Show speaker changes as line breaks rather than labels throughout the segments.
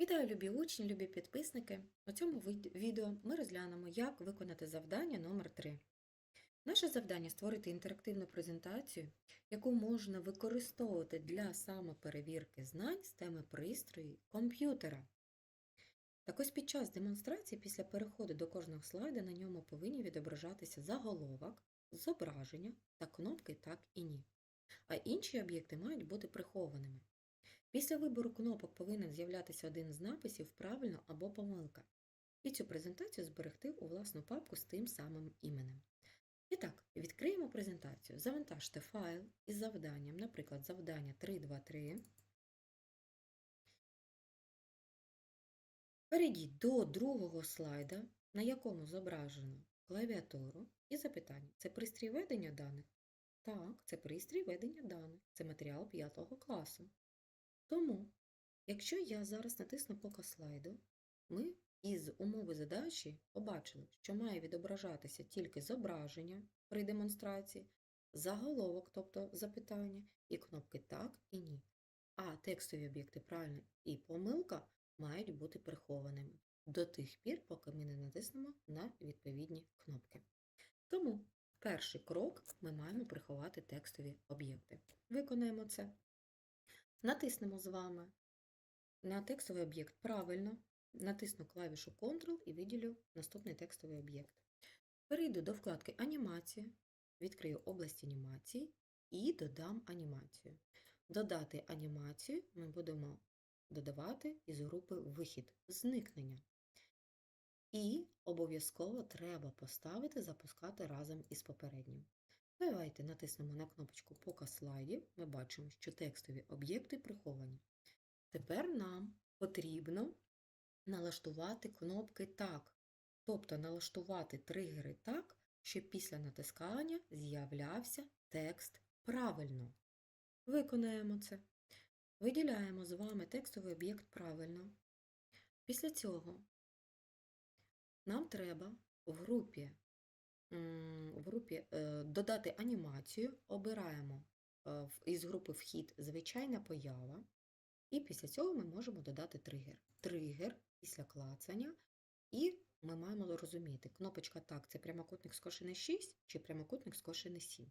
Вітаю, любі учні, любі підписники! У цьому відео ми розглянемо, як виконати завдання номер 3 Наше завдання створити інтерактивну презентацію, яку можна використовувати для самоперевірки знань з теми пристрою комп'ютера. Так ось під час демонстрації, після переходу до кожного слайду, на ньому повинні відображатися заголовок, зображення та кнопки Так і Ні. А інші об'єкти мають бути прихованими. Після вибору кнопок повинен з'являтися один з написів правильно або помилка. І цю презентацію зберегти у власну папку з тим самим іменем. І так, відкриємо презентацію. Завантажте файл із завданням, наприклад, завдання 323. Перейдіть до другого слайда, на якому зображено клавіатуру, і запитання: це пристрій ведення даних? Так, це пристрій ведення даних. Це матеріал 5 класу. Тому, якщо я зараз натисну показ слайду, ми із умови задачі побачили, що має відображатися тільки зображення при демонстрації, заголовок, тобто запитання, і кнопки Так і Ні. А текстові об'єкти правильно і помилка мають бути прихованими до тих пір, поки ми не натиснемо на відповідні кнопки. Тому перший крок ми маємо приховати текстові об'єкти. Виконаємо це. Натиснемо з вами на текстовий об'єкт правильно, натисну клавішу Ctrl і виділю наступний текстовий об'єкт. Перейду до вкладки Анімація, відкрию область анімації і додам анімацію. Додати анімацію ми будемо додавати із групи Вихід зникнення. І обов'язково треба поставити запускати разом із попереднім. Давайте натиснемо на кнопочку Показ слайдів. Ми бачимо, що текстові об'єкти приховані. Тепер нам потрібно налаштувати кнопки так, тобто налаштувати тригери так, щоб після натискання з'являвся текст правильно. Виконаємо це. Виділяємо з вами текстовий об'єкт правильно. Після цього нам треба в групі в групі е, додати анімацію, обираємо е, із групи вхід звичайна поява, і після цього ми можемо додати тригер. Тригер після клацання, і ми маємо розуміти, кнопочка так це прямокутник скошений 6 чи прямокутник скошений 7.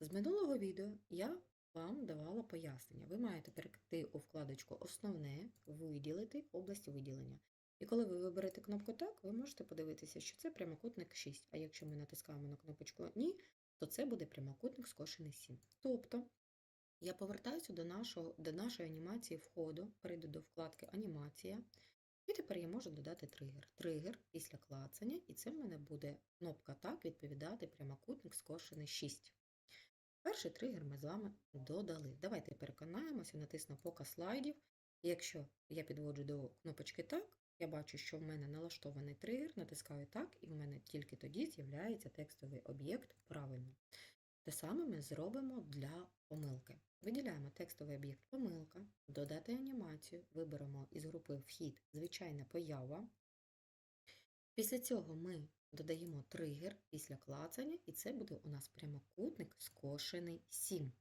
З минулого відео я вам давала пояснення. Ви маєте перейти у вкладочку Основне, виділити область виділення. І коли ви виберете кнопку Так, ви можете подивитися, що це прямокутник 6. А якщо ми натискаємо на кнопочку Ні, то це буде прямокутник скошений 7. Тобто я повертаюся до, нашого, до нашої анімації входу, перейду до вкладки Анімація. І тепер я можу додати тригер. Тригер після клацання, і це в мене буде кнопка Так відповідати прямокутник скошений 6. Перший тригер ми з вами додали. Давайте переконаємося, натисну показ слайдів. Якщо я підводжу до кнопочки Так, я бачу, що в мене налаштований тригер, натискаю так, і в мене тільки тоді з'являється текстовий об'єкт правильно. Те саме ми зробимо для помилки. Виділяємо текстовий об'єкт помилка, додати анімацію, виберемо із групи вхід звичайна поява. Після цього ми додаємо тригер після клацання, і це буде у нас прямокутник скошений 7.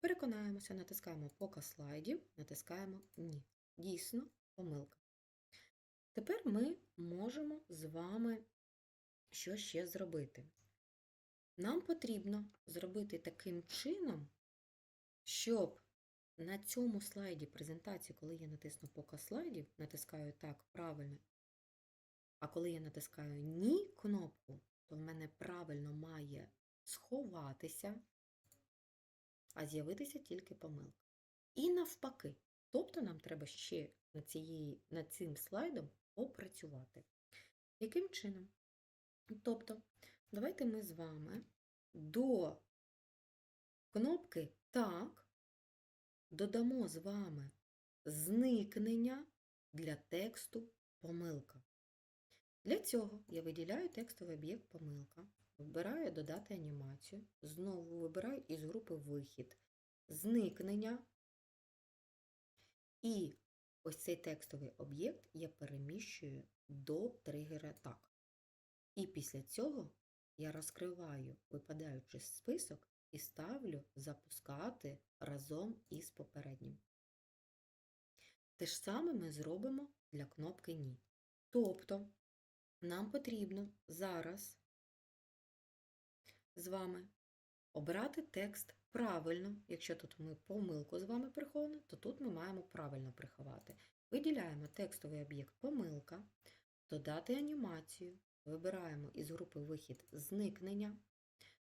Переконаємося, натискаємо показ слайдів, натискаємо Ні. Дійсно, помилка. Тепер ми можемо з вами що ще зробити. Нам потрібно зробити таким чином, щоб на цьому слайді презентації, коли я натисну показ слайдів, натискаю так правильно, а коли я натискаю Ні кнопку, то в мене правильно має сховатися, а з'явитися тільки помилка. І навпаки. Тобто нам треба ще над, цієї, над цим слайдом попрацювати. Яким чином? Тобто, давайте ми з вами до кнопки Так додамо з вами зникнення для тексту помилка. Для цього я виділяю текстовий об'єкт помилка, вибираю додати анімацію, знову вибираю із групи вихід, зникнення. І ось цей текстовий об'єкт я переміщую до тригера так. І після цього я розкриваю випадаючий список і ставлю запускати разом із попереднім. Те ж саме ми зробимо для кнопки Ні. Тобто нам потрібно зараз з вами обрати текст правильно. Якщо тут ми помилку з вами приховано, то тут ми маємо правильно приховати. Виділяємо текстовий об'єкт помилка, додати анімацію, вибираємо із групи вихід зникнення,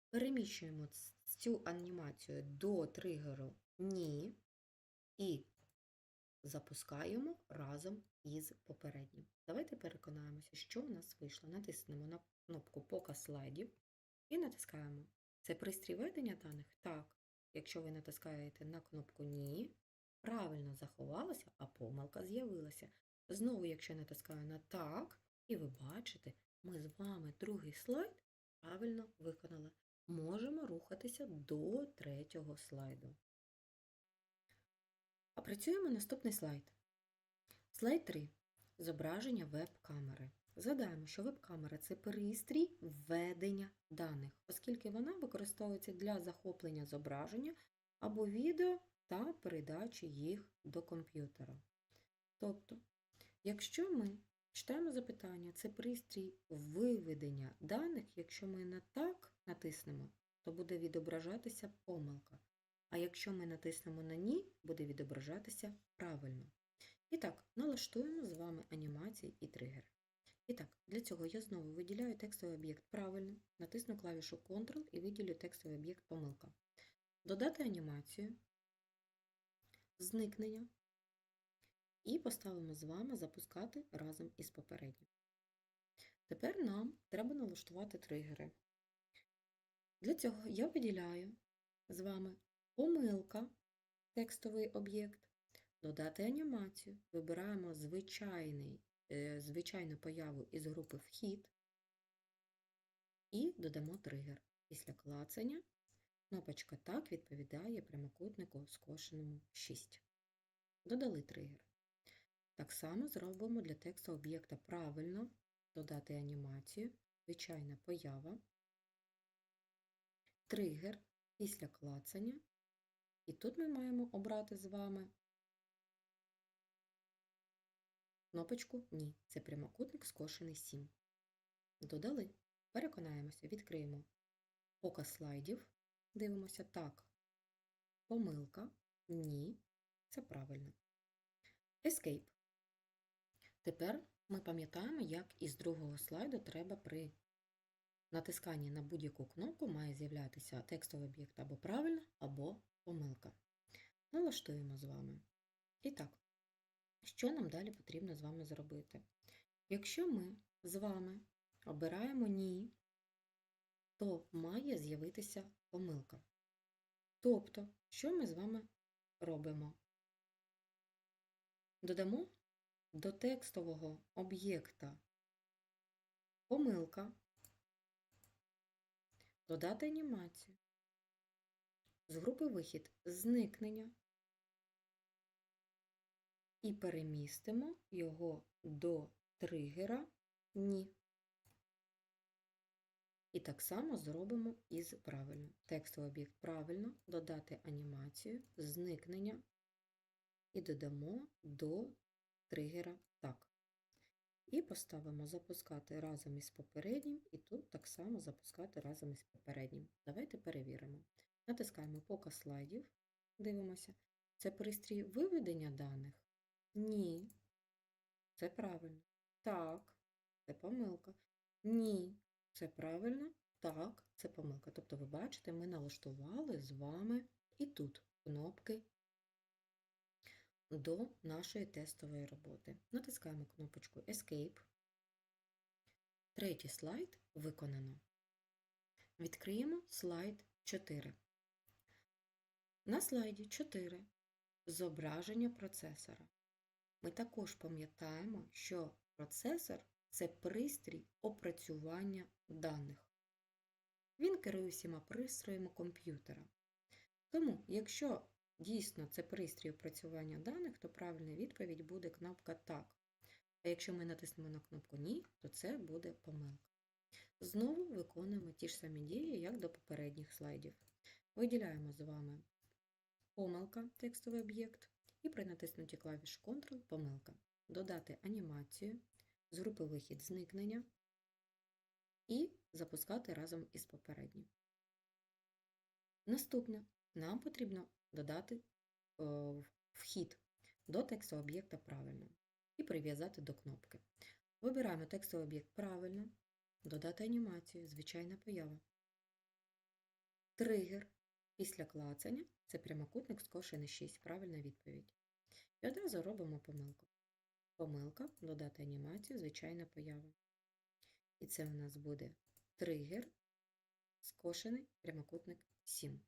переміщуємо цю анімацію до тригеру Ні і запускаємо разом із попереднім. Давайте переконаємося, що у нас вийшло. Натиснемо на кнопку Показ слайдів і натискаємо. Це пристрій ведення даних? Так. Якщо ви натискаєте на кнопку Ні, правильно заховалося, а помилка з'явилася. Знову, якщо натискаю на Так, і ви бачите, ми з вами другий слайд правильно виконали. Можемо рухатися до третього слайду. А працюємо наступний слайд. Слайд 3. Зображення веб-камери. Згадаємо, що веб-камера це пристрій введення даних, оскільки вона використовується для захоплення зображення або відео та передачі їх до комп'ютера. Тобто, якщо ми читаємо запитання, це пристрій виведення даних, якщо ми на так натиснемо, то буде відображатися помилка. А якщо ми натиснемо на Ні, буде відображатися правильно. І так, налаштуємо з вами анімації і тригери. І так, для цього я знову виділяю текстовий об'єкт правильно, натисну клавішу Ctrl і виділю текстовий об'єкт помилка. Додати анімацію, зникнення і поставимо з вами запускати разом із попереднім. Тепер нам треба налаштувати тригери. Для цього я виділяю з вами помилка, текстовий об'єкт, додати анімацію, вибираємо звичайний, звичайну появу із групи вхід і додамо тригер. Після клацання кнопочка Так відповідає прямокутнику скошеному 6. Додали тригер. Так само зробимо для тексту об'єкта правильно додати анімацію, звичайна поява, тригер після клацання. І тут ми маємо обрати з вами кнопочку Ні. Це прямокутник скошений 7. Додали. Переконаємося, відкриємо показ слайдів. Дивимося так. Помилка. Ні. Це правильно. Escape. Тепер ми пам'ятаємо, як із другого слайду треба при натисканні на будь-яку кнопку має з'являтися текстовий об'єкт або правильно, або помилка. Налаштуємо з вами. І так, що нам далі потрібно з вами зробити? Якщо ми з вами обираємо Ні, то має з'явитися помилка. Тобто, що ми з вами робимо? Додамо до текстового об'єкта помилка, додати анімацію, з групи вихід зникнення і перемістимо його до тригера Ні. І так само зробимо із правильно. Текстовий об'єкт правильно, додати анімацію, зникнення і додамо до тригера так. І поставимо запускати разом із попереднім, і тут так само запускати разом із попереднім. Давайте перевіримо. Натискаємо показ слайдів, дивимося. Це пристрій виведення даних? Ні. Це правильно. Так, це помилка. Ні. Це правильно? Так, це помилка. Тобто, ви бачите, ми налаштували з вами і тут кнопки до нашої тестової роботи. Натискаємо кнопочку Escape. Третій слайд виконано. Відкриємо слайд 4. На слайді 4 зображення процесора. Ми також пам'ятаємо, що процесор це пристрій опрацювання даних. Він керує всіма пристроями комп'ютера. Тому, якщо дійсно це пристрій опрацювання даних, то правильна відповідь буде кнопка Так. А якщо ми натиснемо на кнопку Ні, то це буде помилка. Знову виконуємо ті ж самі дії, як до попередніх слайдів. Виділяємо з вами помилка, текстовий об'єкт, і при натиснутті клавіш Ctrl помилка. Додати анімацію з групи вихід зникнення і запускати разом із попереднім. Наступне нам потрібно додати е, вхід до текстового об'єкта правильно і прив'язати до кнопки. Вибираємо текстовий об'єкт правильно, додати анімацію, звичайна поява. Тригер після клацання це прямокутник скошений 6, правильна відповідь. І одразу робимо помилку. Помилка, додати анімацію, звичайна поява. І це у нас буде тригер, скошений прямокутник 7.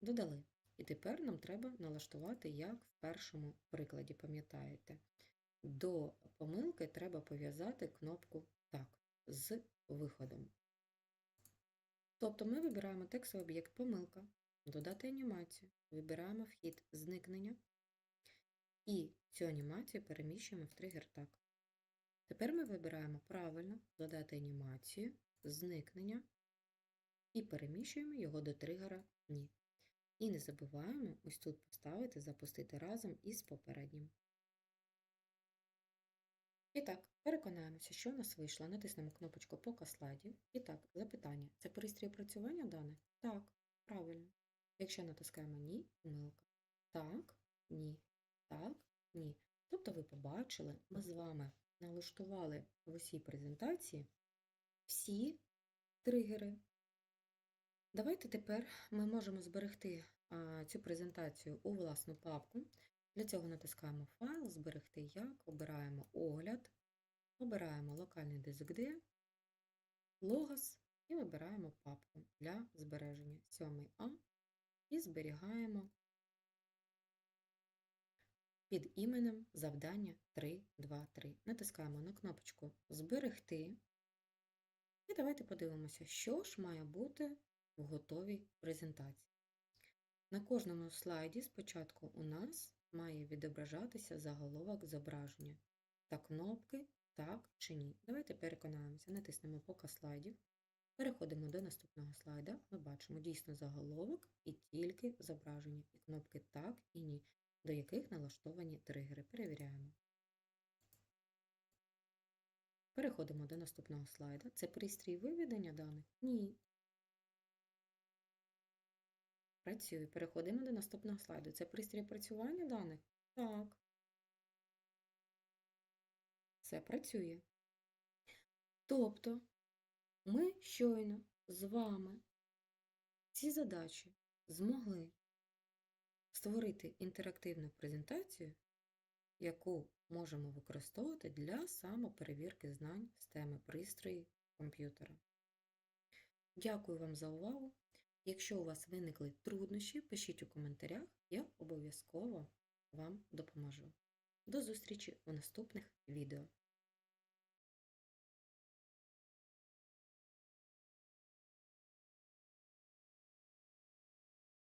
Додали. І тепер нам треба налаштувати, як в першому прикладі, пам'ятаєте. До помилки треба пов'язати кнопку Так з виходом. Тобто ми вибираємо текстовий об'єкт помилка, додати анімацію, вибираємо вхід зникнення і цю анімацію переміщуємо в тригер так. Тепер ми вибираємо правильно додати анімацію, зникнення і переміщуємо його до тригера Ні. І не забуваємо ось тут поставити, запустити разом із попереднім. І так, переконаємося, що у нас вийшло. Натиснемо кнопочку Показ слайдів. І так, запитання. Це пристрій опрацювання даних? Так, правильно. Якщо натискаємо Ні, помилка. Так, ні, так, ні. Тобто ви побачили, ми з вами налаштували в усій презентації всі тригери. Давайте тепер ми можемо зберегти цю презентацію у власну папку. Для цього натискаємо Файл, Зберегти як, обираємо Огляд, обираємо локальний диск D, Логос і вибираємо папку для збереження 7А і зберігаємо під іменем завдання 323. Натискаємо на кнопочку Зберегти. І давайте подивимося, що ж має бути в готовій презентації. На кожному слайді спочатку у нас має відображатися заголовок зображення та кнопки так чи ні. Давайте переконаємося, натиснемо показ слайдів. Переходимо до наступного слайда. Ми бачимо дійсно заголовок і тільки зображення, і кнопки так і ні, до яких налаштовані тригери. Перевіряємо. Переходимо до наступного слайда. Це пристрій виведення даних? Ні. Працює. Переходимо до наступного слайду. Це пристрій опрацювання даних? Так. Це працює. Тобто ми щойно з вами ці задачі змогли створити інтерактивну презентацію, яку можемо використовувати для самоперевірки знань з теми пристрої комп'ютера. Дякую вам за увагу! Якщо у вас виникли труднощі, пишіть у коментарях, я обов'язково вам допоможу. До зустрічі у наступних відео.